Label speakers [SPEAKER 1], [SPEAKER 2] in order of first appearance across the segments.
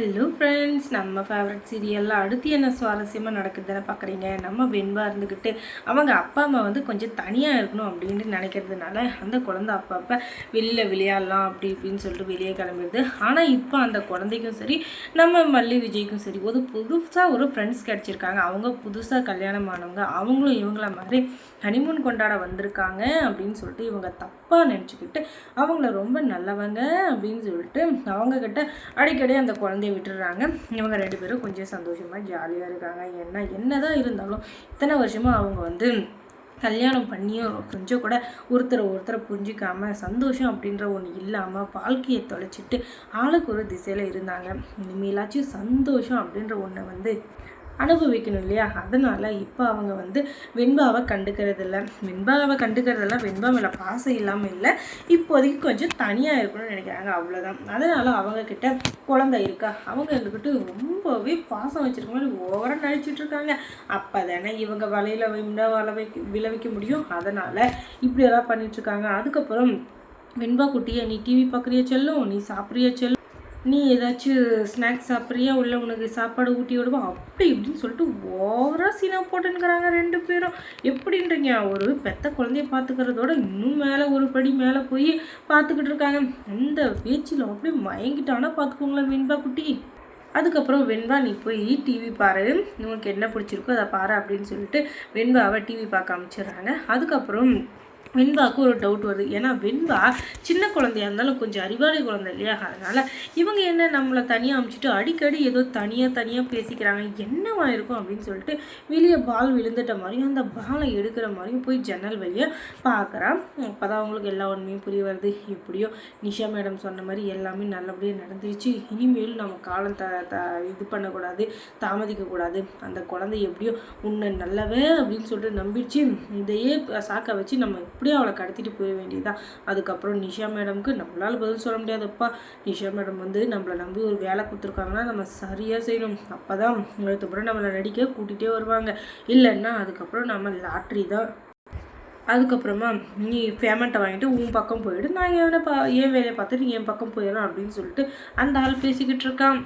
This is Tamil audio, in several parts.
[SPEAKER 1] ஹலோ ஃப்ரெண்ட்ஸ் நம்ம ஃபேவரட் சீரியலில் அடுத்து என்ன சுவாரஸ்யமாக நடக்குதுன்னு பார்க்குறீங்க நம்ம வெண்பா இருந்துக்கிட்டு அவங்க அப்பா அம்மா வந்து கொஞ்சம் தனியாக இருக்கணும் அப்படின்ட்டு நினைக்கிறதுனால அந்த குழந்தை அப்பா அப்பா வெளியில் விளையாடலாம் அப்படி இப்படின்னு சொல்லிட்டு வெளியே கிளம்பிடுது ஆனால் இப்போ அந்த குழந்தைக்கும் சரி நம்ம மல்லி விஜய்க்கும் சரி ஒரு புதுசாக ஒரு ஃப்ரெண்ட்ஸ் கிடச்சிருக்காங்க. அவங்க புதுசாக கல்யாணம் ஆனவங்க அவங்களும் இவங்கள மாதிரி ஹனிமூன் கொண்டாட வந்திருக்காங்க அப்படின்னு சொல்லிட்டு இவங்க தப்பாக நினச்சிக்கிட்டு அவங்கள ரொம்ப நல்லவங்க அப்படின்னு சொல்லிட்டு அவங்கக்கிட்ட அடிக்கடி அந்த குழந்தைய விட்டுடுறாங்க. இவங்க ரெண்டு பேரும் கொஞ்சம் சந்தோஷமாக ஜாலியாக இருக்காங்க. என்ன தான் இருந்தாலும் இத்தனை வருஷமாக அவங்க வந்து கல்யாணம் பண்ணியும் கொஞ்சம் கூட ஒருத்தரை ஒருத்தரை புரிஞ்சிக்காமல் சந்தோஷம் அப்படின்ற ஒன்று இல்லாமல் வாழ்க்கையை தொலைச்சிட்டு ஆளுக்கு ஒரு திசையில் இருந்தாங்க. இனிமேலாச்சும் சந்தோஷம் அப்படின்ற ஒன்றை வந்து அனுபவிக்கணும் இல்லையா? அதனால் இப்போ அவங்க வந்து வெண்பாவை கண்டுக்கிறது இல்லை வெண்பாவை கண்டுக்கிறதில்ல வெண்பா மேலே பாசம் இல்லாமல் இல்லை. இப்போதைக்கு கொஞ்சம் தனியாக இருக்கணும்னு நினைக்கிறாங்க. அவ்வளோதான் அதனால் அவங்கக்கிட்ட குழந்தை இருக்கா? அவங்க இருந்துக்கிட்டு ரொம்பவே பாசம் வச்சுருக்க மாதிரி ஓவராக நடிச்சிட்டு இருக்காங்க. அப்போ தானே இவங்க வலையில் விண்டா வலை வைக்க விளைவிக்க முடியும். அதனால் இப்படியெல்லாம் பண்ணிகிட்ருக்காங்க அதுக்கப்புறம் வெண்பா குட்டியை நீ டிவி பார்க்குறிய செல்லும். நீ சாப்பிட்றிய செல்லும். நீ ஏதாச்சும் ஸ்நாக்ஸ் சாப்பிட்றியா? உள்ள உனக்கு சாப்பாடு ஊட்டி விடுவா அப்படி இப்படின்னு சொல்லிட்டு ஓவராக சீனா போட்டுன்னுக்கிறாங்க ரெண்டு பேரும். எப்படின்றீங்க? ஒரு பெத்த குழந்தைய பார்த்துக்கிறதோட இன்னும் மேலே ஒரு படி மேலே போய் பார்த்துக்கிட்டு இருக்காங்க. அந்த பேச்சில் அப்படியே மயங்கிட்டானா பார்த்துக்கோங்களேன் வெண்பா குட்டி. அதுக்கப்புறம் வெண்பா நீ போய் டிவி பாரு. உனக்கு என்ன பிடிச்சிருக்கோ அதை பாரு அப்படின்னு சொல்லிட்டு வெண்பாவை டிவி பார்க்க அமைச்சிடுறாங்க. அதுக்கப்புறம் வெண்பாவுக்கு ஒரு டவுட் வருது. ஏன்னா வெண்பா சின்ன குழந்தையா இருந்தாலும் கொஞ்சம் அறிவாளி குழந்தை இல்லையா? அதனால் இவங்க என்ன நம்மளை தனியாக அமுச்சிட்டு அடிக்கடி ஏதோ தனியாக தனியாக பேசிக்கிறாங்க. என்னவா இருக்கும் அப்படின்னு சொல்லிட்டு வெளியே பால் விழுந்துட்ட மாதிரியும் அந்த பாலை எடுக்கிற மாதிரியும் போய் ஜன்னல் வழியாக பார்க்குறான். அப்போ தான் அவங்களுக்கு எல்லா உண்மையும் புரிய வருது. எப்படியோ நிஷா மேடம் சொன்ன மாதிரி எல்லாமே நல்லபடியாக நடந்துருச்சு. இனிமேல் நம்ம காலம் த த இது பண்ணக்கூடாது தாமதிக்கக்கூடாது. அந்த குழந்தை எப்படியோ உன்னை நல்லவே அப்படின்னு சொல்லிட்டு நம்பிடுச்சு. இதையே சாக்க வச்சு நம்ம அப்படியே அவளை கடத்திட்டு போய வேண்டியதுதான். அதுக்கப்புறம் நிஷா மேடம்க்கு நம்மளால் பதில் சொல்ல முடியாதுப்பா. நிஷா மேடம் வந்து நம்மளை நம்பி ஒரு வேலை கொடுத்துருக்காங்கன்னா நம்ம சரியாக செய்யணும். அப்போ தான் அதுக்கப்புறம் நம்மளை நடிக்க கூட்டிகிட்டே வருவாங்க. இல்லைன்னா அதுக்கப்புறம் நம்ம லாட்ரி தான். அதுக்கப்புறமா நீ பேமெண்ட்டை வாங்கிட்டு உன் பக்கம் போயிடு. நான் என் பா என் வேலையை பார்த்துட்டு என் பக்கம் போயிடலாம் அப்படின்னு சொல்லிட்டு அந்த ஆள் பேசிக்கிட்டு இருக்கான்.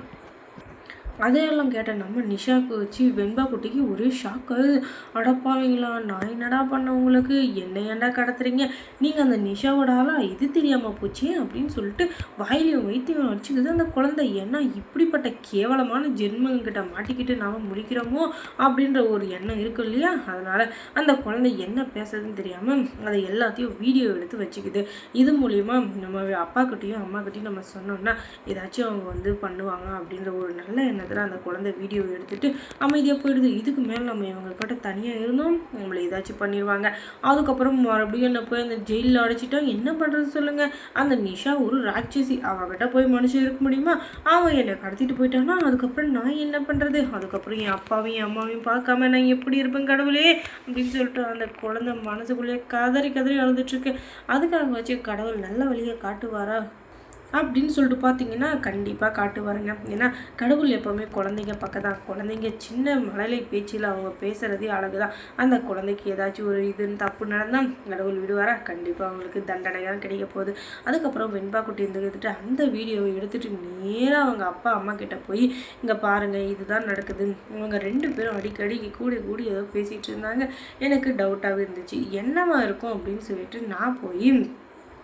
[SPEAKER 1] அதையெல்லாம் கேட்ட நம்ம நிஷாவுக்கு வச்சு வெண்பா குட்டிக்கு ஒரே ஷாக்கு அடப்பாவீங்களா நான் என்னடா பண்ண உங்களுக்கு? என்ன ஏன்டா கடத்துறீங்க? நீங்கள் அந்த நிஷாவோட ஆளா? இது தெரியாமல் போச்சு? அப்படின்னு சொல்லிட்டு வாயிலையும் வைத்தியம் வச்சுக்கிது அந்த குழந்தை ஏன்னா இப்படிப்பட்ட கேவலமான ஜென்மங்கிட்ட மாட்டிக்கிட்டு நாம் முடிக்கிறோமோ அப்படின்ற ஒரு எண்ணம் இருக்கு இல்லையா? அதனால் அந்த குழந்தை என்ன பேசுறதுன்னு தெரியாமல் அதை எல்லாத்தையும் வீடியோ எடுத்து வச்சுக்குது. இது மூலிமா நம்ம அப்பாக்கிட்டையும் அம்மாக்கிட்டையும் நம்ம சொன்னோம்னா ஏதாச்சும் அவங்க வந்து பண்ணுவாங்க அப்படின்ற ஒரு நல்ல எண்ணம் நேரத்தில் அந்த குழந்தை வீடியோ எடுத்துட்டு அமைதியாக போயிடுது. இதுக்கு மேலே நம்ம இவங்கக்கிட்ட தனியாக இருந்தோம். நம்மளை ஏதாச்சும் பண்ணிடுவாங்க அதுக்கப்புறம் மறுபடியும் என்ன போய் அந்த ஜெயிலில் அடைச்சிட்டா என்ன பண்ணுறது சொல்லுங்கள் அந்த நிஷா ஒரு ராட்சசி. அவகிட்ட போய் மனுஷன் இருக்க முடியுமா? அவன் என்னை கடத்திட்டு போயிட்டானா? அதுக்கப்புறம் நான் என்ன பண்ணுறது அதுக்கப்புறம் என் அப்பாவையும் அம்மாவையும் பார்க்காம நான் எப்படி இருப்பேன் கடவுளே? அப்படின்னு சொல்லிட்டு அந்த குழந்தை மனசுக்குள்ளேயே கதறி கதறி அழுதுட்டுருக்கு அதுக்காக வச்சு கடவுள் நல்ல வழியை காட்டுவாரா? அப்படின்னு சொல்லிட்டு பார்த்தீங்கன்னா கண்டிப்பாக காட்டுவாருங்க ஏன்னா கடவுள் எப்போவுமே குழந்தைங்க பக்கம் தான் குழந்தைங்க சின்ன மழலை பேச்சில் அவங்க பேசுகிறதே அழகு தான் அந்த குழந்தைக்கு ஏதாச்சும் ஒரு இதுன்னு தப்பு நடந்தால் கடவுள் விடுவாரா? கண்டிப்பாக அவங்களுக்கு தண்டனையாக கிடைக்க போகுது. அதுக்கப்புறம் வெண்பா குட்டி இருந்துக்கிட்டு அந்த வீடியோவை எடுத்துகிட்டு நேராக அவங்க அப்பா அம்மா கிட்டே போய் இங்கே பாருங்கள் இதுதான் நடக்குது. இவங்க ரெண்டு பேரும் அடிக்கடி கூடி கூடி ஏதோ பேசிகிட்டு இருந்தாங்க. எனக்கு டவுட்டாகவே இருந்துச்சு. என்னவா இருக்கும் அப்படின்னு சொல்லிட்டு நான் போய்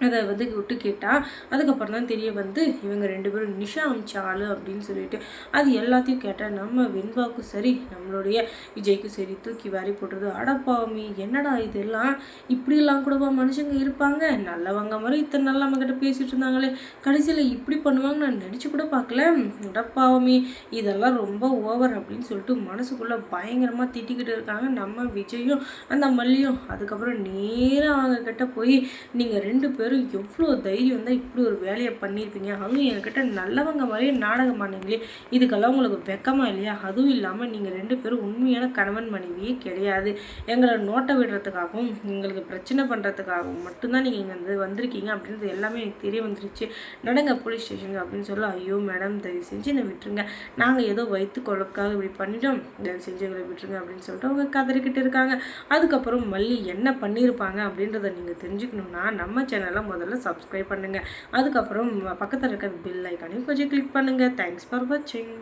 [SPEAKER 1] அதை வந்து விட்டு கேட்டால் அதுக்கப்புறம் தான் தெரிய வந்து இவங்க ரெண்டு பேரும் நிஷா அமிச்சாலு அப்படின்னு சொல்லிட்டு அது எல்லாத்தையும் கேட்டால் நம்ம வெண்பாவுக்கும் சரி நம்மளுடைய விஜய்க்கும் சரி தூக்கி வாரி போட்டுறது அடப்பாவமி என்னடா இதெல்லாம்? இப்படிலாம் கூடவா மனுஷங்க இருப்பாங்க? நல்லவங்க மாதிரி இத்தனை நாள் நம்மக்கிட்ட பேசிகிட்டு இருந்தாங்களே கடைசியில் இப்படி பண்ணுவாங்க நான் நினச்சி கூட பார்க்கல. அடப்பாவமி இதெல்லாம் ரொம்ப ஓவர் அப்படின்னு சொல்லிட்டு மனசுக்குள்ளே பயங்கரமாக திட்டிக்கிட்டு இருக்காங்க. நம்ம விஜயும் அந்த மல்லியும். அதுக்கப்புறம் நேராக அவங்க கிட்ட போய் நீங்கள் ரெண்டு பேரும் பேரும் எவ்வளோ தைரியம் தான் இப்படி ஒரு வேலையை பண்ணியிருப்பீங்க? அதுவும் என்கிட்ட நல்லவங்க மாதிரியே நாடகம் பண்ணீங்களே இதுக்கெல்லாம் உங்களுக்கு வெக்கமாக இல்லையா? அதுவும் இல்லாமல் நீங்கள் ரெண்டு பேரும் உண்மையான கணவன் மனைவியே கிடையாது. எங்களை நோட்டை விடுறதுக்காகவும் எங்களுக்கு பிரச்சனை பண்ணுறதுக்காகவும் மட்டும்தான் நீங்கள் இங்கே வந்து வந்திருக்கீங்க. அப்படின்றது எல்லாமே எனக்கு தெரிய வந்துருச்சு. நடங்க போலீஸ் ஸ்டேஷனுக்கு அப்படின்னு சொல்ல ஐயோ மேடம் தயவு செஞ்சு என்னை விட்டுருங்க. நாங்கள் ஏதோ வைத்து கொழப்புக்காக இப்படி பண்ணிட்டோம். தயவு செஞ்சு எங்களை விட்டுருங்க அப்படின்னு சொல்லிட்டு அவங்க கதறிக்கிட்டு இருக்காங்க. அதுக்கப்புறம் மல்லி என்ன பண்ணியிருப்பாங்க அப்படின்றத நீங்கள் தெரிஞ்சுக்கணுன்னா நம்ம சேனலில் சேனலை முதல்ல சப்ஸ்கிரைப் பண்ணுங்கள் அதுக்கப்புறம் பக்கத்தில் இருக்க பில் ஐக்கானையும் கொஞ்சம் கிளிக் பண்ணுங்கள் தேங்க்ஸ் ஃபார் வாட்சிங்